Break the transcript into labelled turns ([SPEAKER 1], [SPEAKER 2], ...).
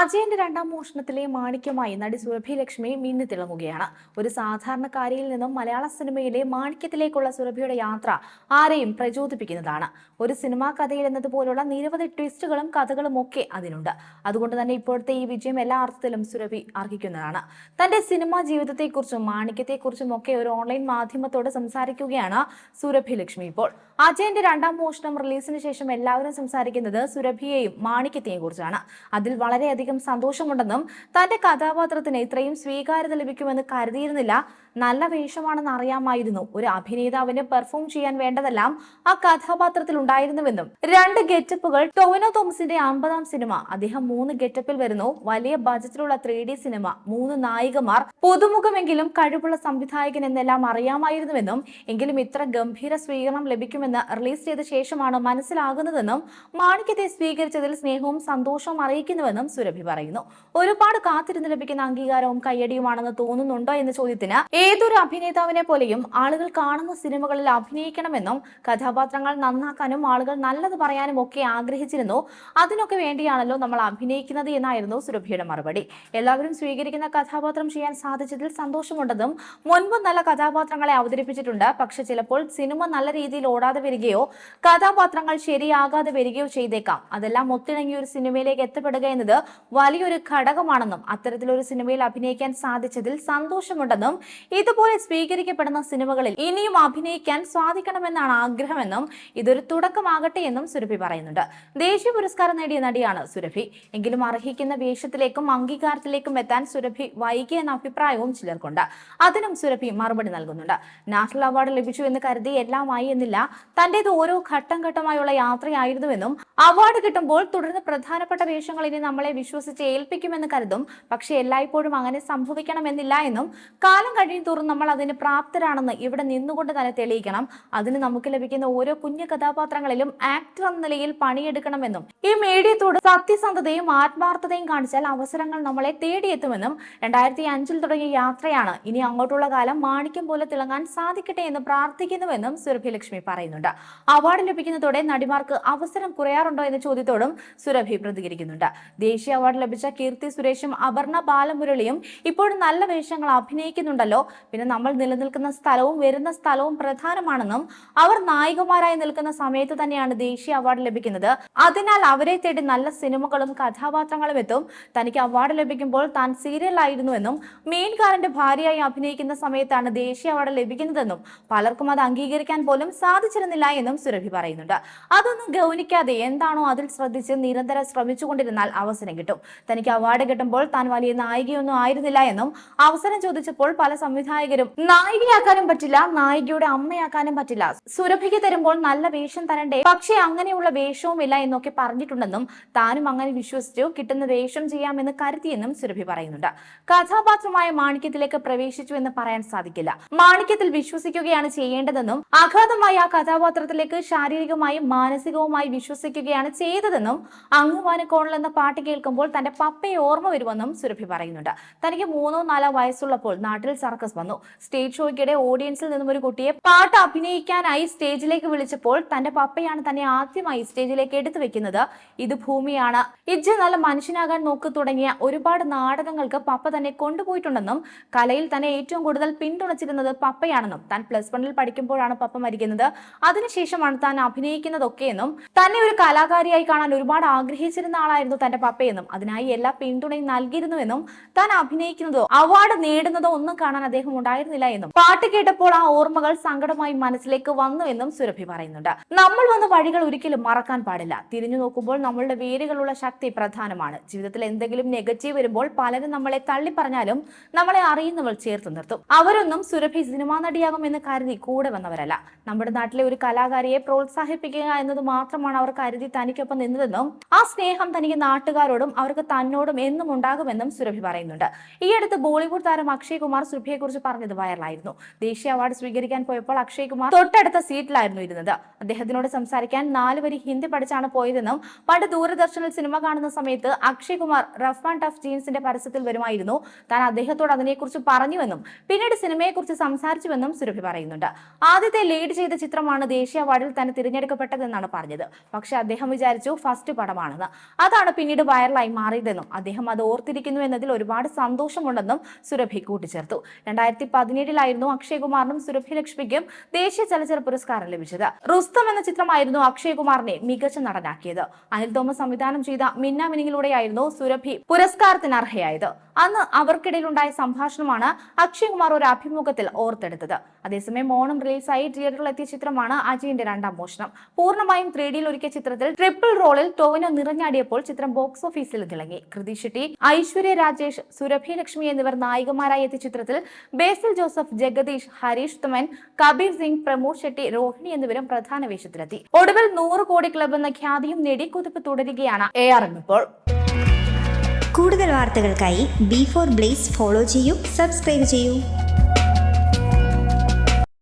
[SPEAKER 1] അജയന്റെ രണ്ടാം മോഷണത്തിലെ മാണിക്യമായി നടി സുരഭി ലക്ഷ്മി മിന്നു തിളങ്ങുകയാണ്. ഒരു സാധാരണക്കാരിയിൽ നിന്നും മലയാള സിനിമയിലെ മാണിക്യത്തിലേക്കുള്ള സുരഭിയുടെ യാത്ര ആരെയും പ്രചോദിപ്പിക്കുന്നതാണ്. ഒരു സിനിമാ കഥയിൽ എന്നതുപോലുള്ള നിരവധി ട്വിസ്റ്റുകളും കഥകളും ഒക്കെ അതിനുണ്ട്. അതുകൊണ്ട് തന്നെ ഇപ്പോഴത്തെ ഈ വിജയം എല്ലാ അർത്ഥത്തിലും സുരഭി അർഹിക്കുന്നതാണ്. തന്റെ സിനിമാ ജീവിതത്തെക്കുറിച്ചും മാണിക്യത്തെക്കുറിച്ചും ഒക്കെ ഒരു ഓൺലൈൻ മാധ്യമത്തോട് സംസാരിക്കുകയാണ് സുരഭി ലക്ഷ്മി ഇപ്പോൾ. അജയന്റെ രണ്ടാം മോഷണം റിലീസിന് ശേഷം എല്ലാവരും സംസാരിക്കുന്നത് സുരഭിയെയും മാണിക്യത്തെയും കുറിച്ചാണ്. അതിൽ വളരെയധികം സന്തോഷമുണ്ടെന്നും തന്റെ കഥാപാത്രത്തിന് ഇത്രയും സ്വീകാര്യത ലഭിക്കുമെന്ന് കരുതിയിരുന്നില്ല. നല്ല വേഷമാണെന്ന് അറിയാമായിരുന്നു. ഒരു അഭിനേതാവിന് പെർഫോം ചെയ്യാൻ വേണ്ടതെല്ലാം ആ കഥാപാത്രത്തിൽ ഉണ്ടായിരുന്നുവെന്നും. രണ്ട് ഗെറ്റപ്പുകൾ ടോവിനോ തോമസിന്റെ അമ്പതാം സിനിമ അദ്ദേഹം മൂന്ന് ഗെറ്റപ്പിൽ വരുന്നു. വലിയ ബജറ്റിലുള്ള ത്രീ ഡി സിനിമ മൂന്ന് നായികമാർ പുതുമുഖമെങ്കിലും കഴിവുള്ള സംവിധായകൻ എന്നെല്ലാം അറിയാമായിരുന്നുവെന്നും എങ്കിലും ഇത്ര ഗംഭീര സ്വീകരണം ലഭിക്കുമെന്ന് റിലീസ് ചെയ്ത ശേഷമാണ് മനസ്സിലാകുന്നതെന്നും മാണിക്യത്തെ സ്വീകരിച്ചതിൽ സ്നേഹവും സന്തോഷവും അറിയിക്കുന്നുവെന്നും സുരഭി പറയുന്നു. ഒരുപാട് കാത്തിരുന്ന് ലഭിക്കുന്ന അംഗീകാരവും കയ്യടിയുമാണെന്ന് തോന്നുന്നുണ്ടോ എന്ന ചോദ്യത്തിന് ഏതൊരു അഭിനേതാവിനെ പോലെയും ആളുകൾ കാണുന്ന സിനിമകളിൽ അഭിനയിക്കണമെന്നും കഥാപാത്രങ്ങൾ നന്നാക്കാനും ആളുകൾ നല്ലത് പറയാനും ഒക്കെ ആഗ്രഹിച്ചിരുന്നു. അതിനൊക്കെ വേണ്ടിയാണല്ലോ നമ്മൾ അഭിനയിക്കുന്നത് എന്നായിരുന്നു സുരഭിയുടെ മറുപടി. എല്ലാവരും സ്വീകരിക്കുന്ന കഥാപാത്രം ചെയ്യാൻ സാധിച്ചതിൽ സന്തോഷമുണ്ടെന്നും മുൻപ് നല്ല കഥാപാത്രങ്ങളെ അവതരിപ്പിച്ചിട്ടുണ്ട്. പക്ഷെ ചിലപ്പോൾ സിനിമ നല്ല രീതിയിൽ ഓടാതെ വരികയോ കഥാപാത്രങ്ങൾ ശരിയാകാതെ വരികയോ ചെയ്തേക്കാം. അതെല്ലാം ഒത്തിണങ്ങിയ ഒരു സിനിമയിലേക്ക് എത്തപ്പെടുക എന്നത് വലിയൊരു ഘടകമാണെന്നും അത്തരത്തിലൊരു സിനിമയിൽ അഭിനയിക്കാൻ സാധിച്ചതിൽ സന്തോഷമുണ്ടെന്നും ഇതുപോലെ സ്വീകരിക്കപ്പെടുന്ന സിനിമകളിൽ ഇനിയും അഭിനയിക്കാൻ സാധിക്കണമെന്നാണ് ആഗ്രഹമെന്നും ഇതൊരു തുടക്കമാകട്ടെ എന്നും സുരഭി പറയുന്നുണ്ട്. ദേശീയ പുരസ്കാരം നേടിയ നടിയാണ് സുരഭി. എങ്കിലും അർഹിക്കുന്ന വേഷത്തിലേക്കും അംഗീകാരത്തിലേക്കും എത്താൻ സുരഭി വൈകി എന്ന അഭിപ്രായവും ചിലർക്കുണ്ട്. അതിനും സുരഭി മറുപടി നൽകുന്നുണ്ട്. നാഷണൽ അവാർഡ് ലഭിച്ചു എന്ന് കരുതി എല്ലാമായി എന്നില്ല തന്റേത് ഓരോ ഘട്ടം ഘട്ടമായുള്ള യാത്രയായിരുന്നുവെന്നും അവാർഡ് കിട്ടുമ്പോൾ തുടർന്ന് പ്രധാനപ്പെട്ട വേഷങ്ങൾ ഇനി നമ്മളെ വിശ്വസിച്ച് ഏൽപ്പിക്കുമെന്ന് കരുതും. പക്ഷെ എല്ലായ്പ്പോഴും അങ്ങനെ സംഭവിക്കണമെന്നില്ല എന്നും കാലം കഴിയും തോറും നമ്മൾ അതിന് പ്രാപ്തരാണെന്ന് ഇവിടെ നിന്നുകൊണ്ട് തന്നെ തെളിയിക്കണം. അതിന് നമുക്ക് ലഭിക്കുന്ന ഓരോ കുഞ്ഞു കഥാപാത്രങ്ങളിലും ആക്ടർ എന്ന നിലയിൽ പണിയെടുക്കണമെന്നും ഈ മീഡിയത്തോട് സത്യസന്ധതയും ആത്മാർത്ഥതയും കാണിച്ചാൽ അവസരങ്ങൾ നമ്മളെ തേടിയെത്തുമെന്നും രണ്ടായിരത്തി അഞ്ചിൽ തുടങ്ങിയ യാത്രയാണ് ഇനി അങ്ങോട്ടുള്ള കാലം മാണിക്യം പോലെ തിളങ്ങാൻ സാധിക്കട്ടെ എന്ന് പ്രാർത്ഥിക്കുന്നുവെന്നും സുരഭി ലക്ഷ്മി പറയുന്നുണ്ട്. അവാർഡ് ലഭിക്കുന്നതോടെ നടിമാർക്ക് അവസരം കുറയാറുണ്ടോ എന്ന ചോദ്യത്തോടും സുരഭി പ്രതികരിക്കുന്നുണ്ട്. ദേശീയ അവാർഡ് ലഭിച്ച കീർത്തി സുരേഷും അപർണ ബാലമുരളിയും ഇപ്പോഴും നല്ല വേഷങ്ങൾ അഭിനയിക്കുന്നുണ്ടല്ലോ. പിന്നെ നമ്മൾ നിലനിൽക്കുന്ന സ്ഥലവും വരുന്ന സ്ഥലവും പ്രധാനമാണെന്നും അവർ നായികമാരായി നിൽക്കുന്ന സമയത്ത് തന്നെയാണ് ദേശീയ അവാർഡ് ലഭിക്കുന്നത്. അതിനാൽ അവരെ തേടി നല്ല സിനിമകളും കഥാപാത്രങ്ങളും എത്തും. തനിക്ക് അവാർഡ് ലഭിക്കുമ്പോൾ താൻ സീരിയലായിരുന്നുവെന്നും മെയിൻകാരന്റെ ഭാര്യയായി അഭിനയിക്കുന്ന സമയത്താണ് ദേശീയ അവാർഡ് ലഭിക്കുന്നതെന്നും പലർക്കും അത് അംഗീകരിക്കാൻ പോലും സാധിച്ചിരുന്നില്ല എന്നും സുരഭി പറയുന്നുണ്ട്. അതൊന്നും ഗൗനിക്കാതെ എന്താണോ അതിൽ ശ്രദ്ധിച്ച് നിരന്തരം ശ്രമിച്ചുകൊണ്ടിരുന്നാൽ അവസരം കിട്ടും. തനിക്ക് അവാർഡ് കിട്ടുമ്പോൾ താൻ വലിയ നായികയൊന്നും ആയിരുന്നില്ല എന്നും അവസരം ചോദിച്ചപ്പോൾ പല സംവിധായകരും നായികയാക്കാനും പറ്റില്ല നായികയുടെ അമ്മയാക്കാനും പറ്റില്ല. സുരഭിക്ക് തരുമ്പോൾ നല്ല വേഷം തരണ്ടേ? പക്ഷേ അങ്ങനെയുള്ള വേഷവും ഇല്ല എന്നൊക്കെ പറഞ്ഞിട്ടുണ്ടെന്നും താനും അങ്ങനെ വിശ്വസിച്ചു. കിട്ടുന്ന വേഷം ചെയ്യാമെന്ന് കരുതിയെന്നും സുരഭി പറയുന്നുണ്ട്. കഥാപാത്രമായ മാണിക്യത്തിലേക്ക് പ്രവേശിച്ചു എന്ന് പറയാൻ സാധിക്കില്ല. മാണിക്യത്തിൽ വിശ്വസിക്കുകയാണ് ചെയ്യേണ്ടതെന്നും അഗാധമായ ആ കഥാപാത്രത്തിലേക്ക് ശാരീരികമായും മാനസികവുമായി വിശ്വസിക്കുകയാണ് ചെയ്തതെന്നും അങ്ങുവാനക്കോണൽ എന്ന പാട്ട് കേൾക്കുമ്പോൾ തന്റെ പപ്പയെ ഓർമ്മ വരുമെന്നും സുരഭി പറയുന്നുണ്ട്. തനിക്ക് മൂന്നോ നാലോ വയസ്സുള്ളപ്പോൾ നാട്ടിൽ സർക്കസ് വന്നു. സ്റ്റേജ് ഷോയ്ക്കിടെ ഓഡിയൻസിൽ നിന്നും ഒരു കുട്ടിയെ പാട്ട് അഭിനയിക്കാനായി സ്റ്റേജിലേക്ക് വിളിച്ചപ്പോൾ തന്റെ പപ്പയാണ് തന്നെ ആദ്യമായി സ്റ്റേജിലേക്ക് എടുത്തു വെക്കുന്നത്. ഇത് ഭൂമിയാണ്. ഇജ്ജ് നല്ല മനുഷ്യനാകാൻ നോക്ക് തുടങ്ങിയ ഒരുപാട് നാടകങ്ങൾക്ക് പപ്പ തന്നെ കൊണ്ടുപോയിട്ടുണ്ടെന്നും കലയിൽ തന്നെ ഏറ്റവും കൂടുതൽ പിന്തുണച്ചിരുന്നത് പപ്പയാണെന്നും താൻ പ്ലസ് വണ്ണിൽ പഠിക്കുമ്പോഴാണ് പപ്പ മരിക്കുന്നത്. അതിനുശേഷമാണ് താൻ അഭിനയിക്കുന്നതൊക്കെയെന്നും തന്നെ ഒരു കലാകാരിയായി കാണാൻ ഒരുപാട് ആഗ്രഹിച്ചിരുന്ന ആളായിരുന്നു തന്റെ പപ്പയെന്നും അതിനായി എല്ലാ പിന്തുണയും നൽകിയിരുന്നുവെന്നും താൻ അഭിനയിക്കുന്നതോ അവാർഡ് നേടുന്നതോ ഒന്നും കാണാൻ അദ്ദേഹം ഉണ്ടായിരുന്നില്ല എന്നും പാട്ട് കേട്ടപ്പോൾ ആ ഓർമ്മകൾ സങ്കടമായി മനസ്സിലേക്ക് വന്നു എന്നും സുരഭി പറയുന്നുണ്ട്. നമ്മൾ വന്ന വഴികൾ ഒരിക്കലും മറക്കാൻ പാടില്ല. തിരിഞ്ഞു നോക്കുമ്പോൾ നമ്മളുടെ വേരുകളുള്ള ശക്തി പ്രധാനമാണ്. ജീവിതത്തിൽ എന്തെങ്കിലും നെഗറ്റീവ് വരുമ്പോൾ പലരും നമ്മളെ തള്ളി പറഞ്ഞാലും നമ്മളെ അറിയുന്നവൾ ചേർത്ത് നിർത്തും. അവരൊന്നും സുരഭി സിനിമാ നടിയാകും എന്ന് കരുതി കൂടെ വന്നവരല്ല. നമ്മുടെ നാട്ടിലെ ഒരു കലാകാരിയെ പ്രോത്സാഹിപ്പിക്കുക എന്നത് മാത്രമാണ് അവർ കരുതി തനിക്കൊപ്പം നിന്നതെന്നും ആ സ്നേഹം തനിക്ക് നാട്ടുകാരോടും അവർക്ക് തന്നോടും എന്നും ഉണ്ടാകുമെന്നും സുരഭി പറയുന്നുണ്ട്. ഈ അടുത്ത് ബോളിവുഡ് താരം അക്ഷയ് കുമാർ സുരഭിയെ കുറിച്ച് പറഞ്ഞത് വൈറലായിരുന്നു. ദേശീയ അവാർഡ് സ്വീകരിക്കാൻ പോയപ്പോൾ അക്ഷയ് കുമാർ തൊട്ടടുത്ത സീറ്റിലായിരുന്നു ഇരുന്നത്. അദ്ദേഹത്തിനോട് സംസാരിക്കാൻ നാലുവരി ഹിന്ദി പഠിച്ചാണ് പോയതെന്നും പണ്ട് ദൂരദർശനിൽ സിനിമ കാണുന്ന സമയത്ത് Akshay Kumar rough and tough ജീൻസിന്റെ പരസ്യത്തിൽ വരുമായിരുന്നു. താൻ അദ്ദേഹത്തോട് അതിനെക്കുറിച്ച് പറഞ്ഞുവെന്നും പിന്നീട് സിനിമയെക്കുറിച്ച് സംസാരിച്ചുവെന്നും സുരഭി പറയുന്നുണ്ട്. ആദ്യത്തെ ലീഡ് ചെയ്ത ചിത്രമാണ് ചിത്രമാണ് ദേശീയ അവാർഡിൽ തന്നെ തിരഞ്ഞെടുക്കപ്പെട്ടതെന്നാണ് പറഞ്ഞത്. പക്ഷെ അദ്ദേഹം വിചാരിച്ചു ഫസ്റ്റ് പടമാണെന്ന്. അതാണ് പിന്നീട് വൈറലായി മാറിയതെന്നും അദ്ദേഹം അത് ഓർത്തിരിക്കുന്നു എന്നതിൽ ഒരുപാട് സന്തോഷമുണ്ടെന്നും സുരഭി കൂട്ടിച്ചേർത്തു. രണ്ടായിരത്തി പതിനേഴിലായിരുന്നു അക്ഷയകുമാറിനും സുരഭി ലക്ഷ്മിക്കും ദേശീയ ചലച്ചിത്ര പുരസ്കാരം ലഭിച്ചത്. റുസ്തം എന്ന ചിത്രമായിരുന്നു അക്ഷയകുമാറിനെ മികച്ച നടനാക്കിയത്. അനിൽ തോമസ് സംവിധാനം ചെയ്ത മിന്ന മിനിങ്ങിലൂടെയായിരുന്നു സുരഭി പുരസ്കാരത്തിന് അർഹയായത്. അന്ന് അവർക്കിടയിലുണ്ടായ സംഭാഷണമാണ് അക്ഷയകുമാർ ഒരു അഭിമുഖത്തിൽ ഓർത്തെടുത്തത്. അതേസമയം ഓണം റിലീസായി തിയേറ്ററിൽ എത്തിയ ചിത്രമാണ് അജയന്റെ രണ്ടാം മോഷണം. പൂർണമായും ത്രീ ഡിയിൽ ഒരുക്കിയ ചിത്രത്തിൽ ട്രിപ്പിൾ റോളിൽ ടോവിനോ നിറഞ്ഞാടിയപ്പോൾ ചിത്രം ബോക്സ് ഓഫീസിൽ തിളങ്ങി. കൃതി ഷെട്ടി ഐശ്വര്യ രാജേഷ് സുരഭി ലക്ഷ്മി എന്നിവർ നായികമാരായി എത്തിയ ചിത്രത്തിൽ ബേസിൽ ജോസഫ് ജഗദീഷ് ഹരീഷ് തുമൻ കബീർ സിംഗ് പ്രമോദ് ഷെട്ടി രോഹിണി എന്നിവരും പ്രധാന വേഷത്തിലെത്തി. ഒടുവിൽ നൂറ് കോടി ക്ലബ് എന്ന ഖ്യാതിയും നേടി കുതിപ്പ് തുടരുകയാണ് എ ആർ ഇപ്പോൾ.
[SPEAKER 2] കൂടുതൽ വാർത്തകൾക്കായി ബി ഫോർ ബ്ലേസ് ഫോളോ ചെയ്യൂ സബ്സ്ക്രൈബ് ചെയ്യൂ.